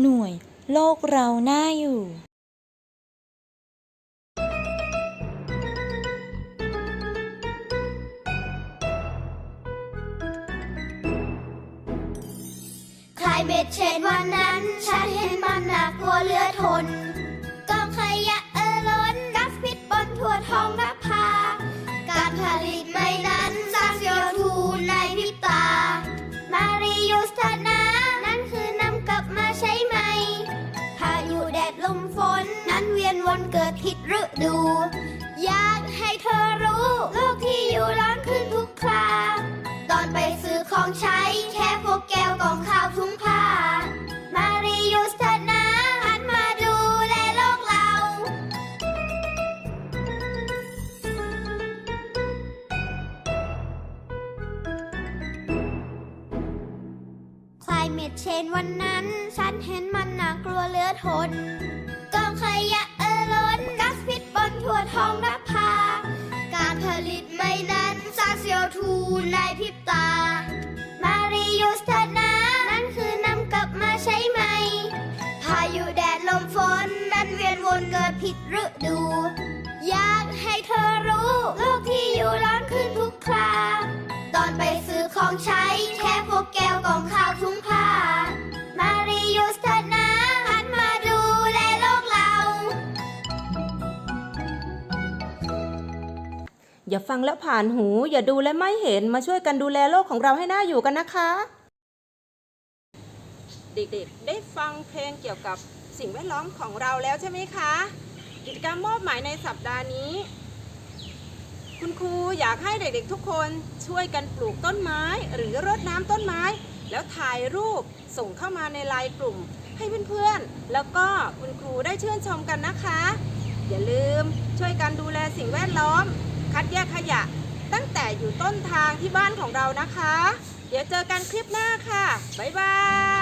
หน่วย โลกเราหน่าอยู่ คลายเบ็ดเชนวันนั้น ฉันเห็นมันน่ากลัวเหลือทนกองขยะเออล้น กัสพิษบนทั่วท้องนภาการผลิต เกิดผิดฤดู อยากให้เธอรู้ โลกที่อยู่ร้อนขึ้นทุกคราตอนไปซื้อของใช้แค่พวกแก้วกล่องข้าวถุงผ้า มาริยุสธนาหันมาดูแลโลกเรา คลายเม็ดเชนวันนั้น ฉันเห็นมันน่ากลัวเหลือทน เซียวทูในพริบตา มาริยูสธนานั้นคือนำกลับมาใช้ไหม พายุแดดลมฝนนั้นเวียนวนเกิดผิดฤดู อยากให้เธอรู้ โลกที่อยู่ร้อนขึ้นทุกครา ตอนไปซื้อของใช้แค่พวกแก้วกล่องข้าวถุง อย่าฟังแล้วผ่านหู อย่าดูและไม่เห็นมาช่วยกันดูแลโลกของเราให้น่าอยู่กันนะคะ เด็กๆ ได้ฟังเพลงเกี่ยวกับสิ่งแวดล้อมของเราแล้วใช่ไหมคะ กิจกรรมมอบหมายในสัปดาห์นี้ คุณครูอยากให้เด็กๆทุกคนช่วยกันปลูกต้นไม้ หรือรดน้ำต้นไม้ แล้วถ่ายรูปส่งเข้ามาในไลน์กลุ่ม ให้เพื่อนๆ แล้วก็คุณครูได้ชื่นชมกันนะคะ อย่าลืมช่วยกันดูแลสิ่งแวดล้อม ดแยกขยะ ตั้งแต่อยู่ต้นทางที่บ้านของเรานะคะ เดี๋ยวเจอกันคลิปหน้าค่ะ บ๊ายบาย